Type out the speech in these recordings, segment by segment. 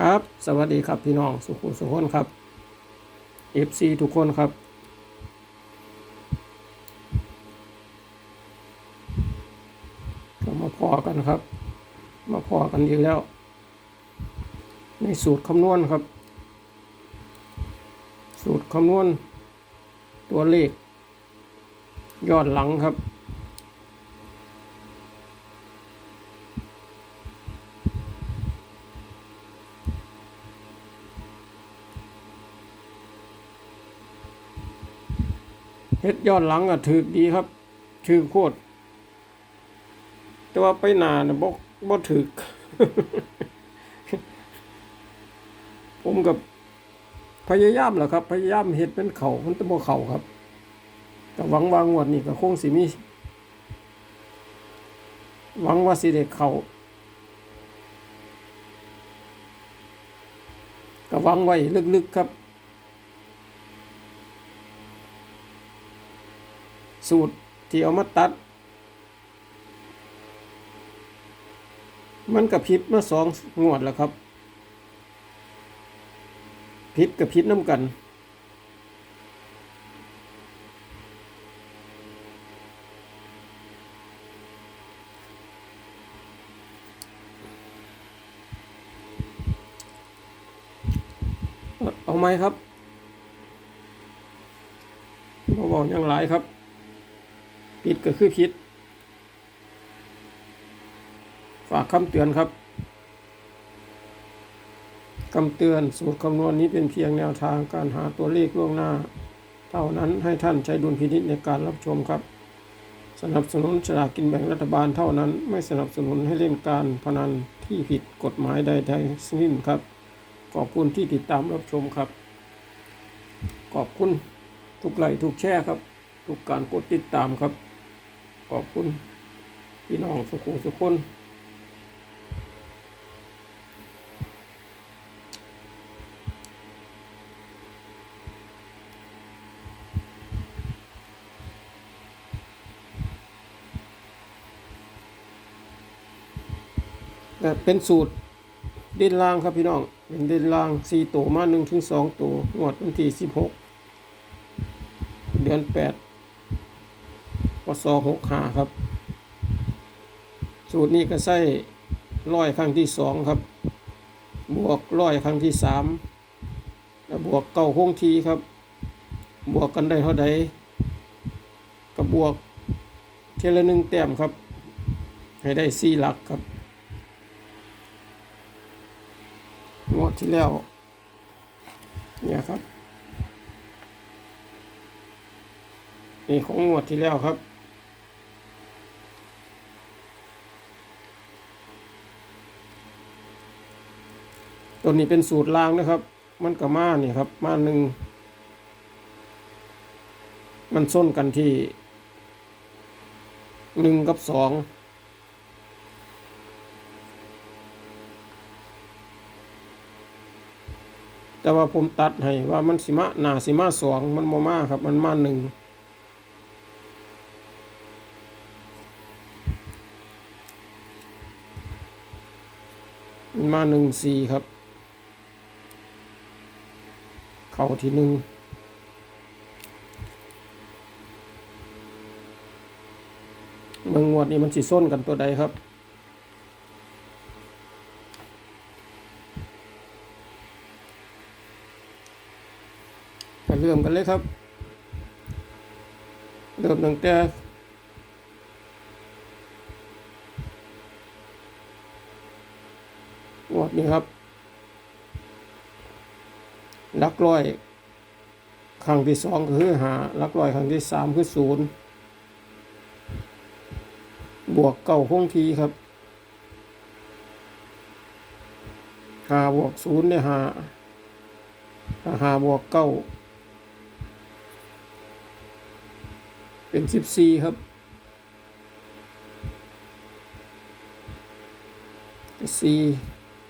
ครับ สวัสดีครับพี่น้องสุขุสุขคนครับ FC ทุกคนครับ ก็มาพอกันครับ มาพอกันอีกแล้ว ในสูตรคำนวณครับ สูตรคำนวณ ตัวเลขยอดหลังครับ เฮ็ดยอดหลังอะถือดีครับ ถือโคตร แต่ว่าไปนานะบ่บ่ถือผมกับพยายามแหละครับ พยายามเฮ็ดเป็นเขามันจะบ่เขาครับแต่หวังว่างวดนี้ก็คงสิมีหวังว่าสิได้เขาก็หวังไว้ลึกๆครับ สูตรที่เอามาตัด มันกับพิษมาสองงวดแล้วครับ พิษกับพิษน้ำกัน เอาไหมครับบบอกอย่างไรครับ ผิดก็คือผิด ฝากคำเตือนครับคำเตือนสูตรคำนวณนี้เป็นเพียงแนวทางการหาตัวเลขล่วงหน้า เท่านั้นให้ท่านใช้ดุลพินิจในการรับชมครับ สนับสนุนฉลากกินแบ่งรัฐบาลเท่านั้น ไม่สนับสนุนให้เล่นการพนันที่ผิดกฎหมายใดๆทั้งสิ้นครับ ขอบคุณที่ติดตามรับชมครับ ขอบคุณทุกไลค์ทุกแชร์ครับ ทุกการกดติดตามครับ อบคุณ พี่น้องสุขุมสุขคนแต่เป็นสูตรเด่นล่างครับพี่น้อง เป็นเด่นล่างสี่ตัวมาหนึ่งถึงสองตัวงวดวันที่สิบหกเดือนแปด ศหกห้าครับ สูตรนี้ก็ใส่ร้อยครั้งที่สองครับ บวกร้อยครั้งที่สามแล้วบวกเก้าคงทีครับ บวกกันได้เท่าใดก็บวกเทละหนึ่งแต้มครับ ให้ได้สี่หลักครับงวดที่แล้วเนี่ยครับนี่ของงวดที่แล้วครับ ตัวนี้เป็นสูตรล่างนะครับ มันกับมาเนี่ยครับ มาหนึ่ง มันส้นกันที่หนึ่งกับสองแต่ว่าผมตัดให้ว่ามันสิมาหนาสิมาสองมันโมมาครับ มันมาหนึ่งมันมาหนึ่งสี่ครับ เข่าทีหนึ่งเมืองงวดนี้มันสิส้นกันตัวใดครับ ไปเริ่มกันเลยครับ เริ่มตั้งแต่งวดนี้ครับ ลักร้อยครั้งที่สองคือหาลักร้อยครั้งที่สามคือศูนย์บวกเก้าคงทีครับหาบวกศูนย์เนี่ยหาหาบวกเก้าเป็นสิบสี่ครับสี่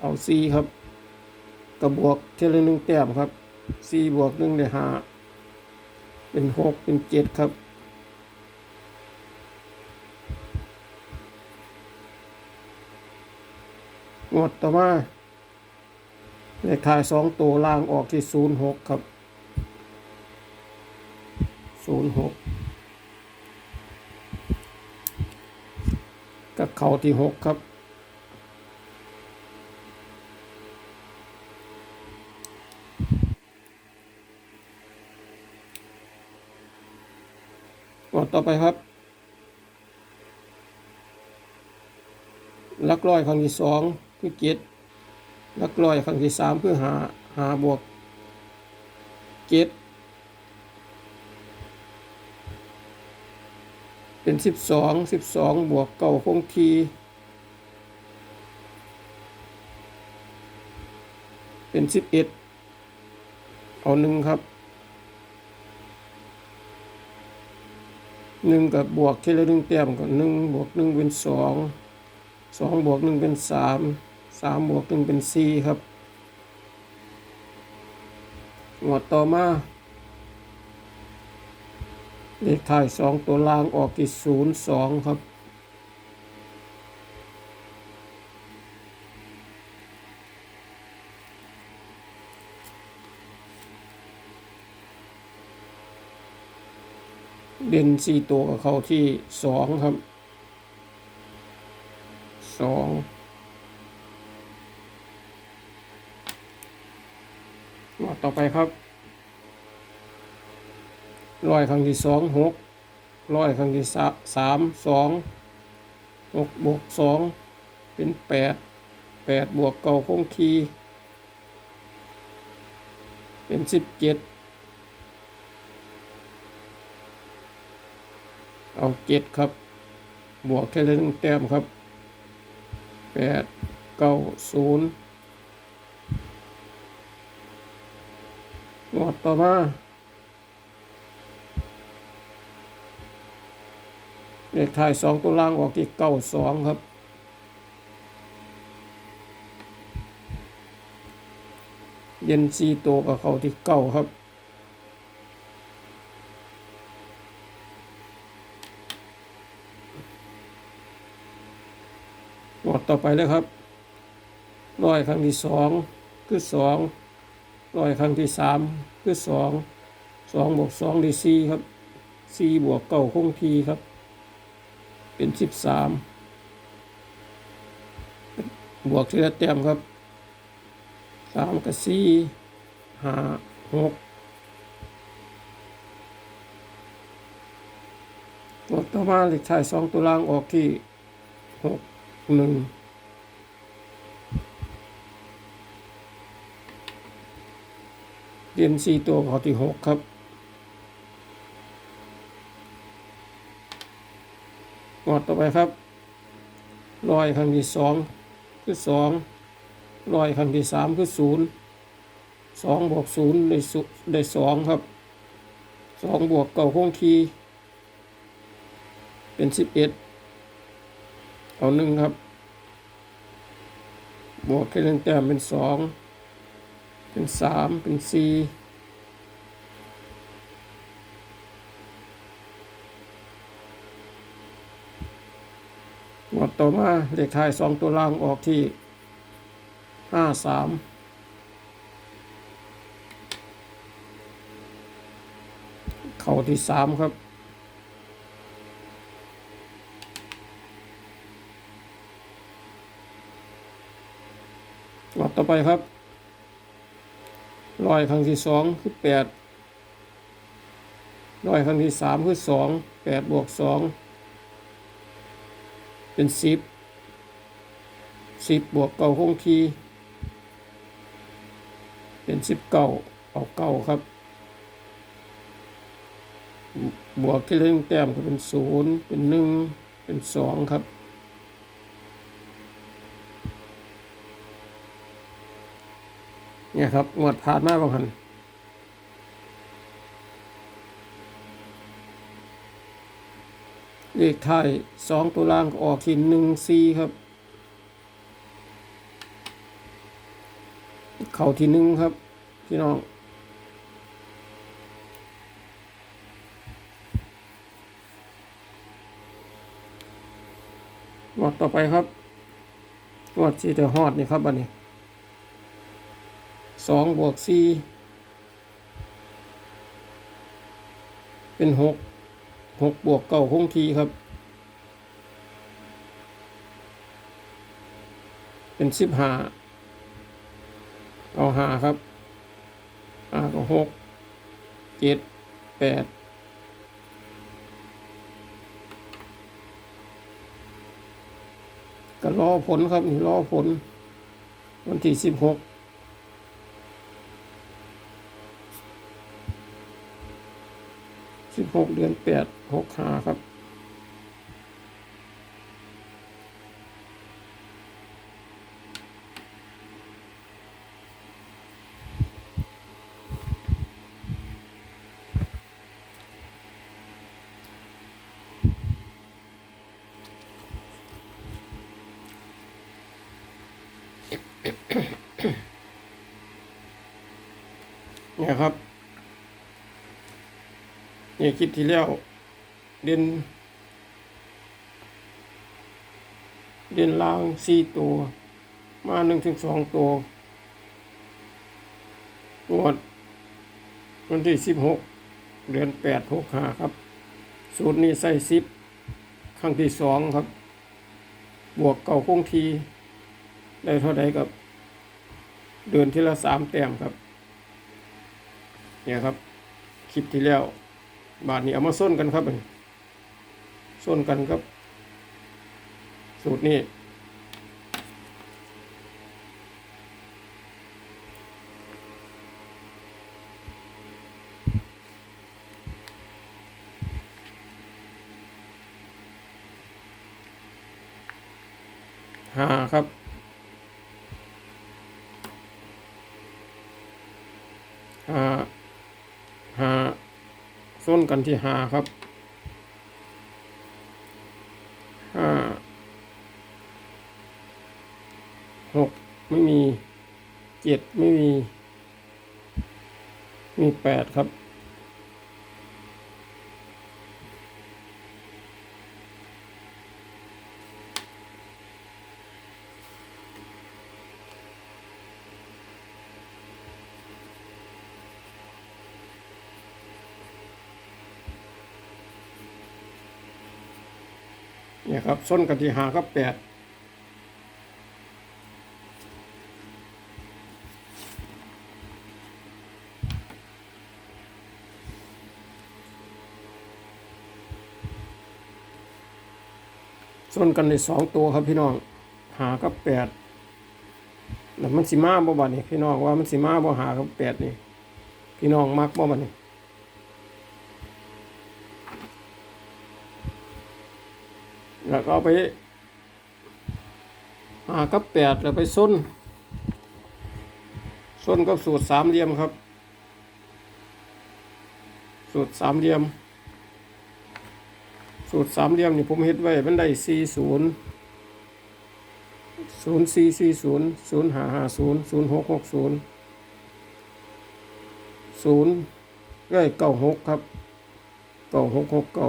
เอาสี่ครับ กระบวกเท่าหนึ่งแต้มครับสี่บวกหนึ่งได้ห้าเป็นหกเป็นเจ็ดครับงวดต่อมาเลขท้ายสองตัวล่างออกที่ศูนย์หกครับศูนย์หกกับเข่าที่หกครับ กดต่อ ไปครับ ลักร้อยครั้งที่สองคือเจ็ดลักร้อยครั้งที่สามคือหาหาบวกเจ็ดเป็นสิบสองสิบสองบวกเก้าคงทีเป็นสิบเอ็ดเอาหนึ่งครับ หนึ่งกับบวกทีละหนึ่งแต้มก็หนึ่งบวกหนึ่งเป็นสองสองบวกหนึ่งเป็นสามสามบวกหนึ่งเป็นสี่ครับหมวดต่อมาเลขท้ายสองตัวล่างออกที่ศูนย์สองครับ เด่นสี่ตัวกับเขาที่สองครับสองมาต่อไปครับร้อยครั้งที่สองหกร้อยครั้งที่สาสามสองหกบวกสองเป็นแปดแปดบวกเก้าคงที เป็นสิบเจ็ด เอาเจ็ดครับ บวกแค่เล่นงแต้มครับแปดเก้าศูนย์หมดต่อมาเลขท้ายสองตัวล่างออกที่เก้าสองครับเย็นซีตัวกับเขาที่เก้าครับ หมดต่อไปเลยครับร้อยครั้งที่สองคือสองร้อยครั้งที่สามคือสองสองบวกสองได้สี่ครับสี่บวกเก้าคงทีครับ เป็นสิบสามบวกทีละแต้มครับสามกับสี่ห้าหกหมวดต่อมาเลขท้ายสองตัวล่างออกที่หก หนึ่งเรียนสี่ตัวข้อที่หกครับหมวดต่อไปครับรอยครั้งที่สองคือสองรอยครั้งที่สามคือศูนย์สองบวกศูนย์ได้สได้สองครับสองบวกเก้าคงที เป็นสิบเอ็ด เอาหนึ่งครับ บวกแค่เรื่องแต้มเป็นสอง เป็นสาม เป็นสี่วดต่อมาเลขท้ายสองตัวล่างออกที่ห้าสามเข่าที่สามครับ หมวดต่อ ไปครับร้อยครั้งที่สองคือแปดร้อยครั้งที่สามคือสองแปดบวกสองเป็นสิบสิบบวกเก้าคงทีเป็นสิบเก้าเอาเก้าครับ บวกที่เล่นแต้มก็เป็นศูนย์เป็นหนึ่งเป็นสองครับ เนี่ยครับงวดผ่านมาบางหันเลขท้ายสองตัวล่างออกที่หนึ่งซีครับ เข่าที่หนึ่งครับ พี่น้องงวดต่อไปครับงวดสีแต่ฮอดนี่ครับบันนี้ สองบวกสี่เป็นหกหกบวกเก้าคงทีครับ เป็นสิบห้าเอาห้าครับห้าก็หกเจ็ดแปดก็รอผลครับนี่รอผล วันที่สิบหกสิบ หกเดือนแปดหกหาครับ เนี่ยครับ เนี่ยคลิปที่แล้วเด่นเด่นลางสี่ตัว มาหนึ่งถึงสองตัวงวดวันที่สิบหกเดือนแปดหกห้าครับ สูตรนี้ใส่สิบครั้งที่สองครับ บวกเก่าคงที ได้เท่าใดกับ เดินที่ละสามแต้มครับ เนี่ยครับ คลิปที่แล้ว บาทนี้เอามาส้นกันครับส้นกันครับ สูตรนี้ ห้าครับ ห้าห้าส้น กันที่ห้าครับห้าหกไม่มีเจ็ดไม่มี มีแปดครับ นี่ยครับ ส้นกันที่หาครับแปดส้นกันในสองตัวครับพี่น้องหากับแปดแล้วมันสิมาบ่บัดนี่พี่น้องว่ามันสิมาบ่หากับแปดนี่พี่น้องมักบ่บัดนี่ แล้วก็เอาไปหากับแปดแล้วไปส้น ส้นกับสูตรสามเหลี่ยมครับ สูตรสามเหลี่ยม สูตรสามเหลี่ยมนี่ผมเฮ็ดไว้มันได้สี่ศูนย์ศูนย์สี่สี่ศูนย์ศูนย์ห้าห้าศูนย์ศูนย์หกหกศูนย์ศูนย์ได้เก้าหกครับเก้าหกหกเก้า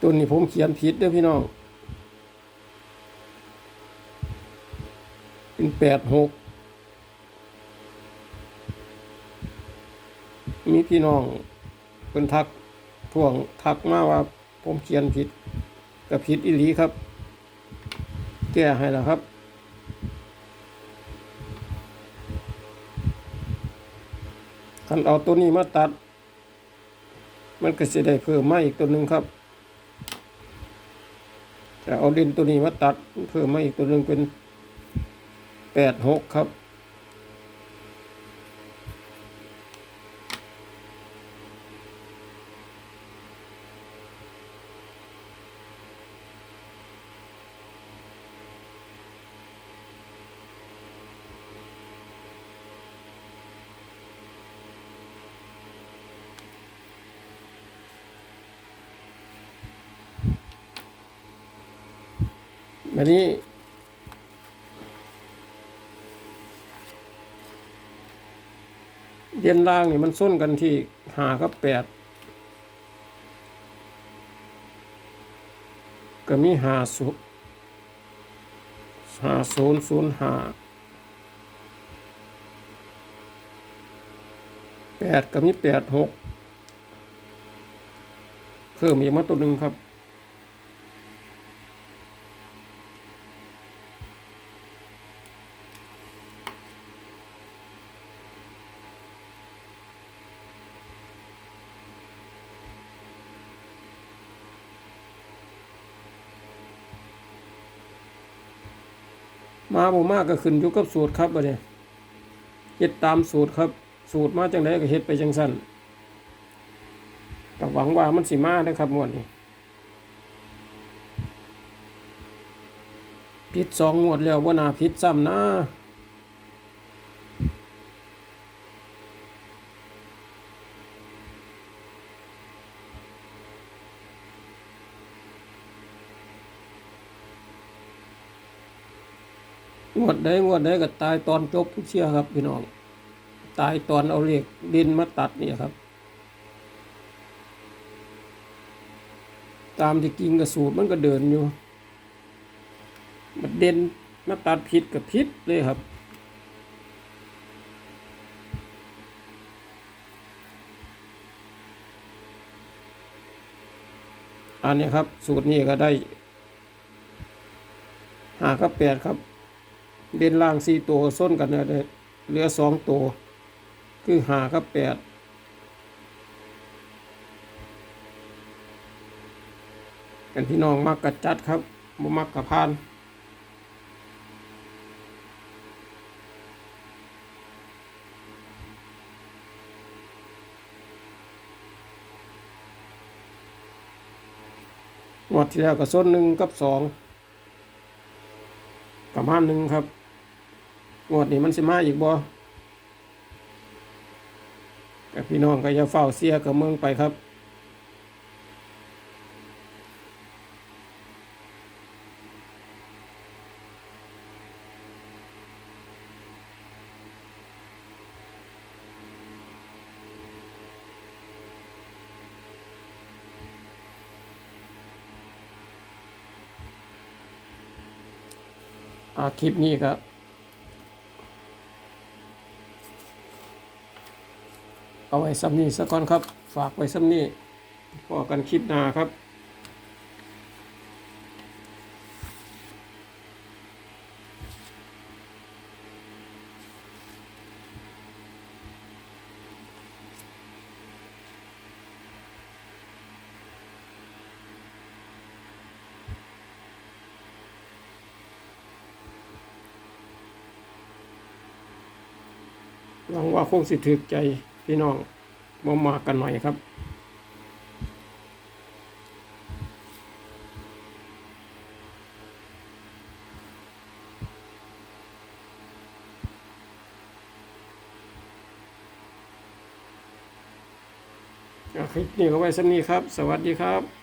ตัวนี้ผมเขียนผิดเด้อพี่น้อง เป็นแปดหกมีพี่น้องเป็นทักท่วงทักมาว่า ผมเขียนผิดกับผิดอีหลีครับ แก้ให้แล้วครับคันเอาตัวนี้มาตัด มันก็จะได้เพิ่มมาอีกตัวหนึ่งครับ จะเอาดินตัวนี้มาตัดเพิ่มมาอีกตัวหนึ่งเป็นแปดหกครับ อันนี้ เย็นล่างนี่มันส้นกันที่หากับแปดก็มีหาสุหาศูนย์ศูนย์หาแปดก็มีแปดหกเพิ่มอีกมาตัวหนึ่งครับ มาบ่มากก็ขึ้นอยู่กับสูตรครับบัดนี้เฮ็ดตามสูตรครับ สูตรมาจังไดก็เฮ็ดไปจังซั่นก็หวังว่ามันสิมาเด้ครับงวดนี้ผิดสองงวดแล้วบ่น่าผิดซ้ำนะ งวดใดงวดใดก็ตายตอนจบทุกเชื่อครับพี่น้อง ตายตอนเอาเหล็กดินมาตัดนี่ครับ ตามที่กิงกระสูตรมันก็เดินอยู่ มันเด่นมาตัดผิดกับผิดเลยครับอันนี้ครับ สูตรนี้ก็ได้หากับแปดครับ เด่นล่างสี่ตัวส้นกันเนี่ยได้เหลือสองตัว คือหากับแปดกันพี่น้องมักกระจัดครับบ่มักกระพานงวดที่แล้วก็ส้นหนึ่งกับสองประมาณหนึ่งครับ งวดนี้มันสิมาอีกบ่กับพี่น้องก็อย่าเฝ้าเสียกับเมืองไปครับอ่าคลิปนี้ครับ เอาไว้ซ้ำนี้สักก่อนครับ ฝากไว้ซ้ำนี้พอกันคลิปหน้าครับหวังว่าคงสิถึกใจ พี่น้องมามากันหน่อยครับ คลิปนี้ก็ไว้สักนี้ครับ สวัสดีครับ